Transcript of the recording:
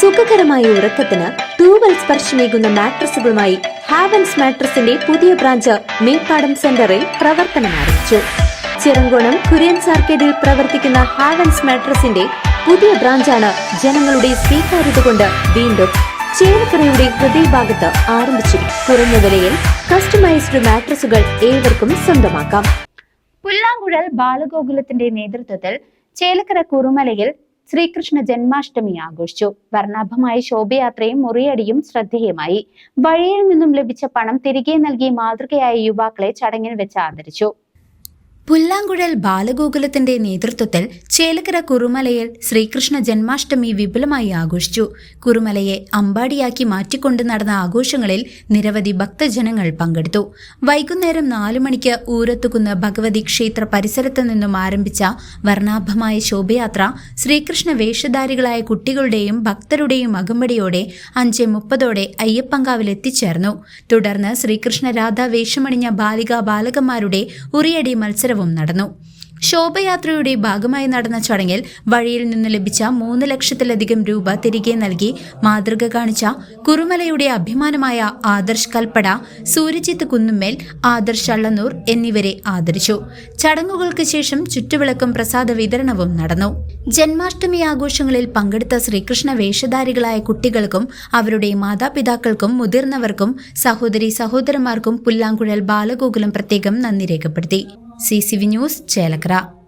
സുഖകരമായ ഉറക്കത്തിന് തൂവൽ സ്പർശമേകുന്ന മാട്രസുകളുമായി ഹാവൻസ് മാട്രസിന്റെ പുതിയ ബ്രാഞ്ച് മേപ്പാടം സെന്ററിൽ പ്രവർത്തനം ആരംഭിച്ചു. ചിറങ്കോണം കുര്യൻ സാർക്കേഡിൽ പ്രവർത്തിക്കുന്ന ഹാവൻസ് മാട്രസിന്റെ പുതിയ ബ്രാഞ്ചാണ് ജനങ്ങളുടെ സ്വീകാര്യത കൊണ്ട് വീണ്ടും ചേലക്കരയുടെ ഹൃദയഭാഗത്ത് ആരംഭിച്ചു. കുറഞ്ഞ വിലയിൽ കസ്റ്റമൈസ്ഡ് മാട്രസുകൾ ഏവർക്കും സ്വന്തമാക്കാം. പുല്ലാങ്കുഴൽ ബാലഗോകുലത്തിന്റെ നേതൃത്വത്തിൽ ചേലക്കര കുറുമലയിൽ ശ്രീകൃഷ്ണ ജന്മാഷ്ടമി ആഘോഷിച്ചു. വർണാഭമായ ശോഭയാത്രയും മുറിയടിയും ശ്രദ്ധേയമായി. വഴിയിൽ നിന്നും ലഭിച്ച പണം തിരികെ നൽകി മാതൃകയായ യുവാക്കളെ ചടങ്ങിൽ വെച്ച് ആദരിച്ചു. പുല്ലാങ്കുഴൽ ബാലഗോകുലത്തിന്റെ നേതൃത്വത്തിൽ ചേലക്കര കുറുമലയിൽ ശ്രീകൃഷ്ണ ജന്മാഷ്ടമി വിപുലമായി ആഘോഷിച്ചു. കുറുമലയെ അമ്പാടിയാക്കി മാറ്റിക്കൊണ്ട് നടന്ന ആഘോഷങ്ങളിൽ നിരവധി ഭക്തജനങ്ങൾ പങ്കെടുത്തു. വൈകുന്നേരം നാലു മണിക്ക് ഊരത്തുകുന്ന് ഭഗവതി ക്ഷേത്ര പരിസരത്ത് നിന്നും ആരംഭിച്ച വർണാഭമായ ശോഭയാത്ര ശ്രീകൃഷ്ണ വേഷധാരികളായ കുട്ടികളുടെയും ഭക്തരുടെയും അകമ്പടിയോടെ അഞ്ച് മുപ്പതോടെ അയ്യപ്പങ്കാവിൽ എത്തിച്ചേർന്നു. തുടർന്ന് ശ്രീകൃഷ്ണ രാധ വേഷമണിഞ്ഞ ബാലിക ബാലകന്മാരുടെ ഉറിയടി മത്സരവും നടന്നു. ശോഭയാത്രയുടെ ഭാഗമായി നടന്ന ചടങ്ങിൽ വഴിയിൽ നിന്ന് ലഭിച്ച മൂന്ന് ലക്ഷത്തിലധികം രൂപ തിരികെ നൽകി മാതൃക കാണിച്ച കുറുമലയുടെ അഭിമാനമായ ആദർശ് കൽപ്പട സൂര്യജിത്ത് കുന്നുമ്മേൽ ആദർശ് അള്ളന്നൂർ എന്നിവരെ ആദരിച്ചു. ചടങ്ങുകൾക്ക് ശേഷം ചുറ്റുവിളക്കും പ്രസാദ വിതരണവും നടന്നു. ജന്മാഷ്ടമി ആഘോഷങ്ങളിൽ പങ്കെടുത്ത ശ്രീകൃഷ്ണ വേഷധാരികളായ കുട്ടികൾക്കും അവരുടെ മാതാപിതാക്കൾക്കും മുതിർന്നവർക്കും സഹോദരി സഹോദരന്മാർക്കും പുല്ലാങ്കുഴൽ ബാലഗോകുലം പ്രത്യേകം നന്ദി രേഖപ്പെടുത്തി. C news Chelakkara